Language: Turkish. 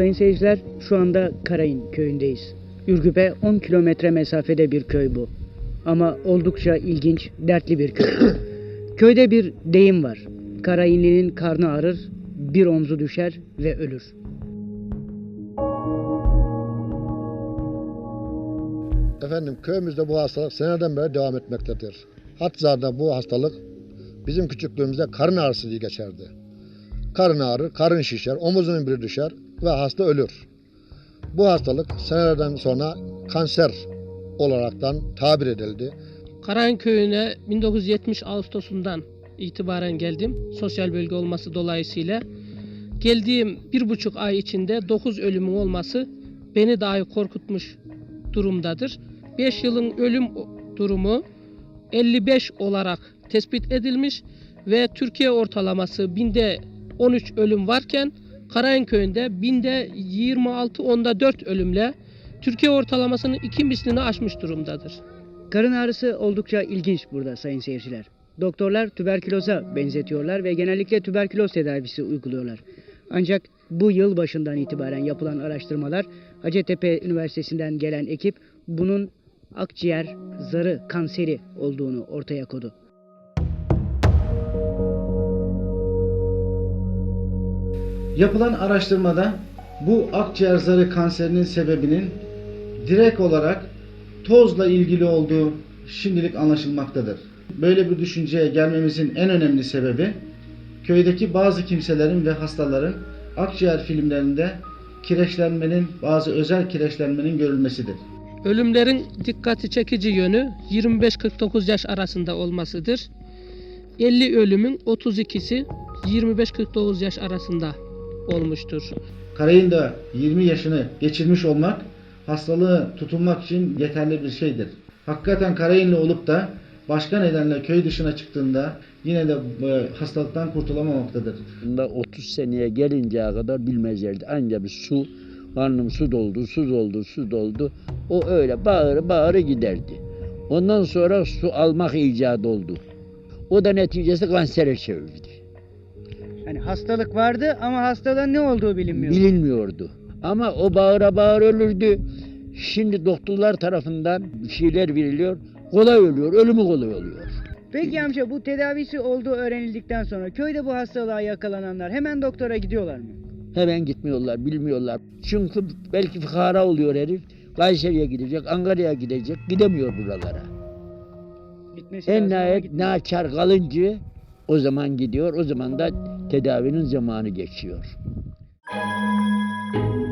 Sayın seyirciler şu anda Karayın köyündeyiz. Ürgüp'e 10 kilometre mesafede bir köy bu. Ama oldukça ilginç, dertli bir köy. Köyde bir deyim var. Karayinlinin karnı ağrır, bir omzu düşer ve ölür. Efendim köyümüzde bu hastalık senelerden beri devam etmektedir. Hatzar'da bu hastalık bizim küçüklüğümüzde karın ağrısı diye geçerdi. Karın ağrır, karın şişer, omuzunun biri düşer ve hasta ölür. Bu hastalık senelerden sonra kanser olaraktan tabir edildi. Karahan köyüne 1970 Ağustos'undan itibaren geldim. Sosyal bölge olması dolayısıyla. Geldiğim bir buçuk ay içinde 9 ölümün olması beni dahi korkutmuş durumdadır. 5 yılın ölüm durumu 55 olarak tespit edilmiş ve Türkiye ortalaması binde 13 ölüm varken Karahan köyünde binde 26 onda 4 ölümle Türkiye ortalamasının iki mislini aşmış durumdadır. Karın ağrısı oldukça ilginç burada sayın seyirciler. Doktorlar tüberküloza benzetiyorlar ve genellikle tüberküloz tedavisi uyguluyorlar. Ancak bu yıl başından itibaren yapılan araştırmalar Hacettepe Üniversitesi'nden gelen ekip bunun akciğer zarı kanseri olduğunu ortaya koydu. Yapılan araştırmada bu akciğer zarı kanserinin sebebinin direkt olarak tozla ilgili olduğu şimdilik anlaşılmaktadır. Böyle bir düşünceye gelmemizin en önemli sebebi köydeki bazı kimselerin ve hastaların akciğer filmlerinde kireçlenmenin, bazı özel kireçlenmenin görülmesidir. Ölümlerin dikkati çekici yönü 25-49 yaş arasında olmasıdır. 50 ölümün 32'si 25-49 yaş arasında olmuştur. Karayında 20 yaşını geçirmiş olmak hastalığı tutunmak için yeterli bir şeydir. Hakikaten Karayinli olup da başka nedenle köy dışına çıktığında yine de e, hastalıktan kurtulamamaktadır. Bunda 30 seneye gelinceye kadar bilmezlerdi. Anca bir su, karnım su doldu, su doldu, su doldu. O öyle bağırı bağırı giderdi. Ondan sonra su almak icat oldu. O da neticesi kansere çevirdi. Yani hastalık vardı ama hastalığın ne olduğu bilinmiyor. Bilinmiyordu. Ama o bağıra bağır ölürdü. Şimdi doktorlar tarafından şeyler veriliyor. Kolay ölüyor, ölümü kolay oluyor. Peki amca bu tedavisi olduğu öğrenildikten sonra köyde bu hastalığa yakalananlar hemen doktora gidiyorlar mı? Hemen gitmiyorlar, bilmiyorlar. Çünkü belki fıkara oluyor herif. Kayseri'ye gidecek, Ankara'ya gidecek, gidemiyor buralara. Gitmesi En nihayet gitmiyor. naçar kalınca o zaman gidiyor, o zaman da tedavinin zamanı geçiyor. Müzik